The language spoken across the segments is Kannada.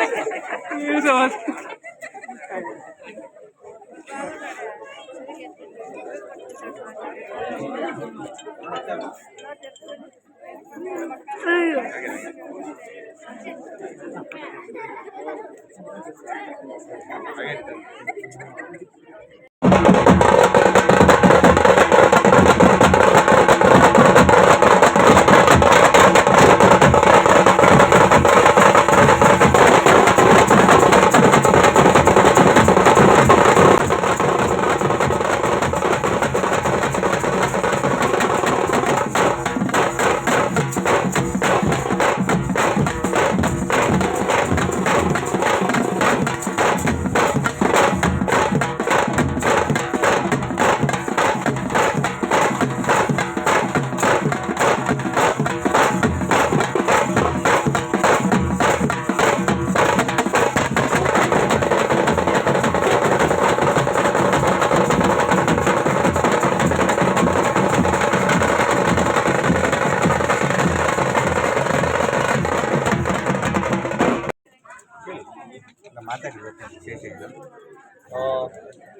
Yes, yes. Thank you.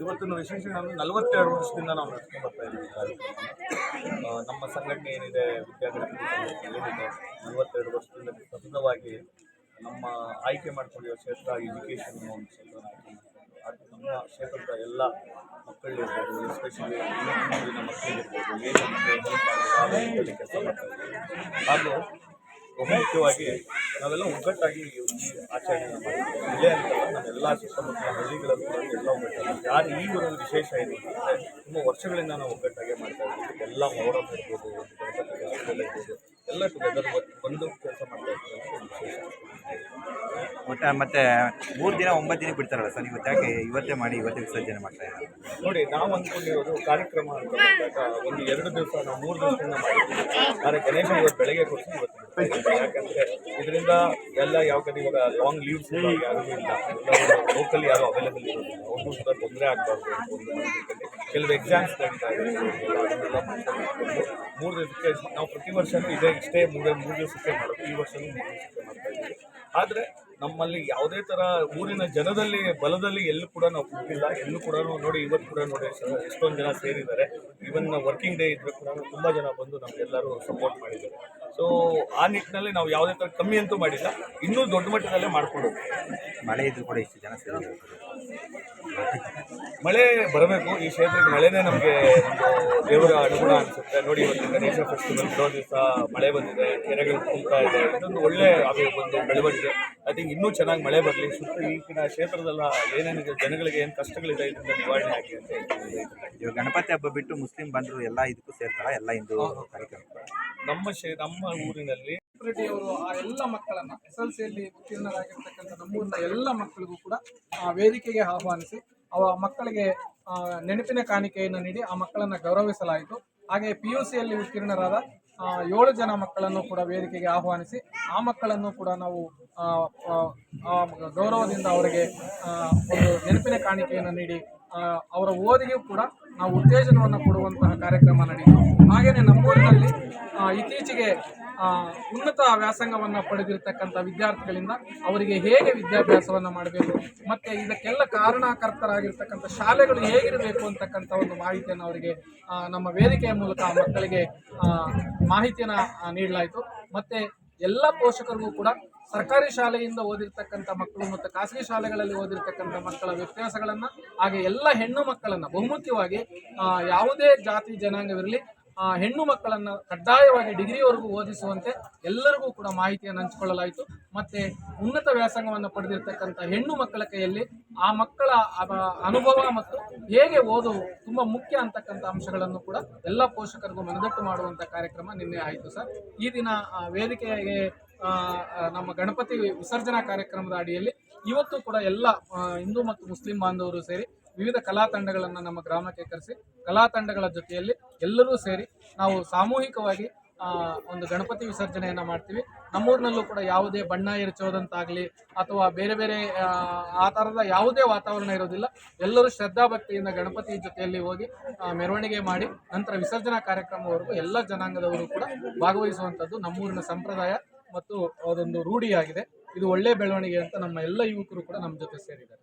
ಇವತ್ತಿನ ವಿಶೇಷ ನಾನು ನಲವತ್ತೆರಡು ವರ್ಷದಿಂದ ನಾವು ನಡ್ಕೊಂಡು ಬರ್ತಾ ಇದ್ದೀವಿ ನಮ್ಮ ಸಂಘಟನೆ ಏನಿದೆ ವಿದ್ಯಾರ್ಥಿ ಏನಿದೆ, ನಲವತ್ತೆರಡು ವರ್ಷದಿಂದ ಸತತವಾಗಿ ನಮ್ಮ ಆಯ್ಕೆ ಮಾಡ್ಕೊಂಡಿರೋ ಕ್ಷೇತ್ರ ಎಜುಕೇಷನ್ ಅನ್ನೋ ಒಂದು ಕ್ಷೇತ್ರ ಅದು ನಮ್ಮ ಕ್ಷೇತ್ರದ ಎಲ್ಲ ಮಕ್ಕಳಿರ್ಬೋದು ಎಸ್ಪೆಷಲಿ ಮಕ್ಕಳಿರ್ಬೋದು ಕೆಲಸ ಮಾಡ್ತಾ ಇದ್ದೀವಿ. ಹಾಗೂ ಬಹುಮುಖ್ಯವಾಗಿ ನಾವೆಲ್ಲ ಒಗ್ಗಟ್ಟಾಗಿ ಆಚರಣೆ ಮಾಡ್ತೀವಿ. ಇಲ್ಲೇ ಅಂತಲ್ಲ ನಮ್ಮೆಲ್ಲ ಸುತ್ತಮುತ್ತಲ ಹಳ್ಳಿಗಳಲ್ಲಿ ಕೂಡ ಎಲ್ಲ ಒಗ್ಗಟ್ಟಾಗಿ. ಯಾರು ಈ ಒಂದು ವಿಶೇಷ ಏನು ಅಂದರೆ ತುಂಬ ವರ್ಷಗಳಿಂದ ನಾವು ಒಗ್ಗಟ್ಟಾಗೆ ಮಾಡ್ತಾ ಇದ್ದೀವಿ. ಎಲ್ಲ ಮೊಹರಂ ಇರ್ಬೋದು. ಕೆಲಸ ಮಾಡ್ತಾ ಒಟ್ಟ ಮತ್ತೆ ಮೂರು ದಿನ, ಒಂಬತ್ತು ದಿನ ಬಿಡ್ತಾರಲ್ಲ ಸರ್? ಇವತ್ತು ಯಾಕೆ ಇವತ್ತೇ ಮಾಡಿ, ಇವತ್ತೇ ವಿಸರ್ಜನೆ ಮಾಡ್ತಾ ಇದ್ದಾರೆ ನೋಡಿ, ನಾವು ಅಂದ್ಕೊಂಡಿರೋದು ಕಾರ್ಯಕ್ರಮ ಒಂದು ಎರಡು ದಿವಸ ನಾವು ಮೂರು ದಿವಸದಿಂದ ಮಾಡಿದ್ದೀವಿ. ಆದರೆ ಗಣೇಶ ಇವತ್ತು ಬೆಳಗ್ಗೆ ಕೊಟ್ಟು ಇವತ್ತು ಯಾಕಂದ್ರೆ ಇದರಿಂದ ಎಲ್ಲ ಯಾವ ಕಡೆ ಇವಾಗ ಲಾಂಗ್ ಲೀವ್ಸ್ ಇಲ್ಲ. ಲೋಕಲ್ ಯಾರು ಅವೈಲೇಬಲ್ ಇರೋದಿಲ್ಲ. ಒಂದು ಕೂಡ ತೊಂದರೆ ಆಗಬಾರ್ದು ಒಂದು. ಕೆಲವು ಎಕ್ಸಾಮ್ಸ್ ಮೂರು ದಿವಸಕ್ಕೆ ನಾವು ಪ್ರತಿ ವರ್ಷನೂ ಇದೇ ಇಷ್ಟೇ ಮೂರು ಮೂರು ದಿವಸಕ್ಕೆ ಮಾಡೋದು. ಈ ವರ್ಷನೂ ಮೂರು ದಿವಸಕ್ಕೆ ಮಾಡ್ತಾ ಇದ್ದೀವಿ. ಆದರೆ ನಮ್ಮಲ್ಲಿ ಯಾವುದೇ ಥರ ಊರಿನ ಜನದಲ್ಲಿ, ಬಲದಲ್ಲಿ ಎಲ್ಲೂ ಕೂಡ ನಾವು ಕುಗ್ಗಿಲ್ಲ ಎಲ್ಲೂ ಕೂಡ ನೋಡಿ, ಇವತ್ತು ಕೂಡ ನೋಡಿ ಎಷ್ಟೊಂದು ಜನ ಸೇರಿದ್ದಾರೆ. ಇವನ್ ವರ್ಕಿಂಗ್ ಡೇ ಇದ್ರೂ ಕೂಡ ತುಂಬ ಜನ ಬಂದು ನಮಗೆಲ್ಲರೂ ಸಪೋರ್ಟ್ ಮಾಡಿದ್ದಾರೆ. ಸೊ ಆ ನಿಟ್ಟಿನಲ್ಲಿ ನಾವು ಯಾವುದೇ ಥರ ಕಮ್ಮಿ ಅಂತೂ ಮಾಡಿಲ್ಲ. ಇನ್ನೂ ದೊಡ್ಡ ಮಟ್ಟದಲ್ಲೇ ಮಾಡಿಕೊಡೋದು ಮಳೆ ಇದ್ರು ಕೂಡ ಇಷ್ಟು ಜನ ಮಳೆ ಬರಬೇಕು. ಈ ಕ್ಷೇತ್ರಕ್ಕೆ ಮಳೆನೇ ನಮಗೆ ಒಂದು ದೇವರ ಅನುಗುಣ ಅನಿಸುತ್ತೆ. ನೋಡಿ ಇವತ್ತು ಗಣೇಶ ಫೆಸ್ಟಿವಲ್ ಇರೋ ದಿವಸ ಮಳೆ ಬಂದಿದೆ ಕೆರೆಗಳು ತುಂಬ್ತಾ ಇದೆ. ಇದೊಂದು ಒಳ್ಳೆ ಅದು ಒಂದು ಬೆಳವಣಿಗೆ. ಐ ಥಿಂಕ್ ಇನ್ನೂ ಚೆನ್ನಾಗಿ ಮಳೆ ಬರಲಿ. ಸುತ್ತ ಈಗಿನ ಕ್ಷೇತ್ರದಲ್ಲ ಏನೇನಿದೆ ಜನಗಳಿಗೆ ಏನು ಕಷ್ಟಗಳಿದೆ ಇದರಿಂದ ನಿವಾರಣೆ ಆಗಿ ಅಂತ ಹೇಳ್ತೀವಿ. ಇವಾಗ ಗಣಪತಿ ಹಬ್ಬ ಬಿಟ್ಟು ಮುಸ್ಲಿಂ ಬಂದರು ಎಲ್ಲ ಇದಕ್ಕೂ ಸೇರ್ತಾರೆ? ಎಲ್ಲ ಹಿಂದೂ. ಕಾರ್ಯಕ್ರಮ. ನಮ್ಮ ಶೇ, ನಮ್ಮ ಊರಿನಲ್ಲಿ ಅವರು ಆ ಎಲ್ಲ ಮಕ್ಕಳನ್ನ ಎಸ್ ಎಲ್ ಸಿಯಲ್ಲಿ ಉತ್ತೀರ್ಣರಾಗಿರ್ತಕ್ಕಂಥ ನಮ್ಮೂರಿನ ಎಲ್ಲ ಮಕ್ಕಳಿಗೂ ಕೂಡ ಆ ವೇದಿಕೆಗೆ ಆಹ್ವಾನಿಸಿ, ಅವ ಮಕ್ಕಳಿಗೆ ನೆನಪಿನ ಕಾಣಿಕೆಯನ್ನು ನೀಡಿ ಆ ಮಕ್ಕಳನ್ನ ಗೌರವಿಸಲಾಯಿತು. ಹಾಗೆ ಪಿ ಯು ಸಿಯಲ್ಲಿ ಉತ್ತೀರ್ಣರಾದ ಏಳು ಜನ ಮಕ್ಕಳನ್ನು ಕೂಡ ವೇದಿಕೆಗೆ ಆಹ್ವಾನಿಸಿ, ಆ ಮಕ್ಕಳನ್ನು ಕೂಡ ನಾವು ಗೌರವದಿಂದ ಅವರಿಗೆ ಒಂದು ನೆನಪಿನ ಕಾಣಿಕೆಯನ್ನು ನೀಡಿ ಅವರ ಓದಿಗೂ ಕೂಡ ನಾವು ಉತ್ತೇಜನವನ್ನು ಕೊಡುವಂತಹ ಕಾರ್ಯಕ್ರಮ ನಡೆಯಿತು. ಹಾಗೆಯೇ ನಮ್ಮೂರಿನಲ್ಲಿ ಆ, ಇತ್ತೀಚೆಗೆ ಉನ್ನತ ವ್ಯಾಸಂಗವನ್ನು ಪಡೆದಿರತಕ್ಕಂಥ ವಿದ್ಯಾರ್ಥಿಗಳಿಂದ ಅವರಿಗೆ ಹೇಗೆ ವಿದ್ಯಾಭ್ಯಾಸವನ್ನು ಮಾಡಬೇಕು ಮತ್ತು ಇದಕ್ಕೆಲ್ಲ ಕಾರಣಕರ್ತರಾಗಿರ್ತಕ್ಕಂಥ ಶಾಲೆಗಳು ಹೇಗಿರಬೇಕು ಅಂತಕ್ಕಂಥ ಒಂದು ಮಾಹಿತಿಯನ್ನು ಅವರಿಗೆ ನಮ್ಮ ವೇದಿಕೆಯ ಮೂಲಕ ಮಕ್ಕಳಿಗೆ ಆ, ಮಾಹಿತಿಯನ್ನು ನೀಡಲಾಯಿತು. ಮತ್ತು ಎಲ್ಲ ಪೋಷಕರಿಗೂ ಕೂಡ ಸರ್ಕಾರಿ ಶಾಲೆಯಿಂದ ಓದಿರ್ತಕ್ಕಂಥ ಮಕ್ಕಳು ಮತ್ತು ಖಾಸಗಿ ಶಾಲೆಗಳಲ್ಲಿ ಓದಿರ್ತಕ್ಕಂಥ ಮಕ್ಕಳ ವ್ಯತ್ಯಾಸಗಳನ್ನು, ಹಾಗೆ ಎಲ್ಲ ಹೆಣ್ಣು ಮಕ್ಕಳನ್ನು ಬಹುಮುಖ್ಯವಾಗಿ ಯಾವುದೇ ಜಾತಿ ಜನಾಂಗವಿರಲಿ ಹೆಣ್ಣು ಮಕ್ಕಳನ್ನು ಕಡ್ಡಾಯವಾಗಿ ಡಿಗ್ರಿವರೆಗೂ ಓದಿಸುವಂತೆ ಎಲ್ಲರಿಗೂ ಕೂಡ ಮಾಹಿತಿಯನ್ನು ಹಂಚಿಕೊಳ್ಳಲಾಯಿತು. ಮತ್ತೆ ಉನ್ನತ ವ್ಯಾಸಂಗವನ್ನು ಪಡೆದಿರ್ತಕ್ಕಂಥ ಹೆಣ್ಣು ಮಕ್ಕಳ ಕೈಯಲ್ಲಿ ಆ ಮಕ್ಕಳ ಅನುಭವ ಮತ್ತು ಹೇಗೆ ಓದು ತುಂಬಾ ಮುಖ್ಯ ಅಂತಕ್ಕಂಥ ಅಂಶಗಳನ್ನು ಕೂಡ ಎಲ್ಲ ಪೋಷಕರಿಗೂ ಮನದಟ್ಟು ಮಾಡುವಂಥ ಕಾರ್ಯಕ್ರಮ ನಿನ್ನೆ ಆಯಿತು ಸರ್. ಈ ದಿನ ವೇದಿಕೆಗೆ ನಮ್ಮ ಗಣಪತಿ ವಿಸರ್ಜನಾ ಕಾರ್ಯಕ್ರಮದ ಅಡಿಯಲ್ಲಿ ಇವತ್ತು ಕೂಡ ಎಲ್ಲ ಹಿಂದೂ ಮತ್ತು ಮುಸ್ಲಿಂ ಬಾಂಧವರು ಸೇರಿ ವಿವಿಧ ಕಲಾ ತಂಡಗಳನ್ನು ನಮ್ಮ ಗ್ರಾಮಕ್ಕೆ ಕರೆಸಿ ಕಲಾ ತಂಡಗಳ ಜೊತೆಯಲ್ಲಿ ಎಲ್ಲರೂ ಸೇರಿ ನಾವು ಸಾಮೂಹಿಕವಾಗಿ ಒಂದು ಗಣಪತಿ ವಿಸರ್ಜನೆಯನ್ನು ಮಾಡ್ತೀವಿ. ನಮ್ಮೂರಿನಲ್ಲೂ ಕೂಡ ಯಾವುದೇ ಬಣ್ಣ ಎರಚೋದಂತಾಗಲಿ ಅಥವಾ ಬೇರೆ ಬೇರೆ ಆ, ಥರದ ಯಾವುದೇ ವಾತಾವರಣ ಇರೋದಿಲ್ಲ. ಎಲ್ಲರೂ ಶ್ರದ್ಧಾಭಕ್ತಿಯಿಂದ ಗಣಪತಿ ಜೊತೆಯಲ್ಲಿ ಹೋಗಿ ಮೆರವಣಿಗೆ ಮಾಡಿ ನಂತರ ವಿಸರ್ಜನಾ ಕಾರ್ಯಕ್ರಮವರೆಗೂ ಎಲ್ಲ ಜನಾಂಗದವರು ಕೂಡ ಭಾಗವಹಿಸುವಂಥದ್ದು ನಮ್ಮೂರಿನ ಸಂಪ್ರದಾಯ. ಮತ್ತು ಅದೊಂದು ರೂಢಿಯಾಗಿದೆ. ಇದು ಒಳ್ಳೆ ಬೆಳವಣಿಗೆ ಅಂತ ನಮ್ಮ ಎಲ್ಲ ಯುವಕರು ಕೂಡ ನಮ್ಮ ಜೊತೆ ಸೇರಿದ್ದಾರೆ.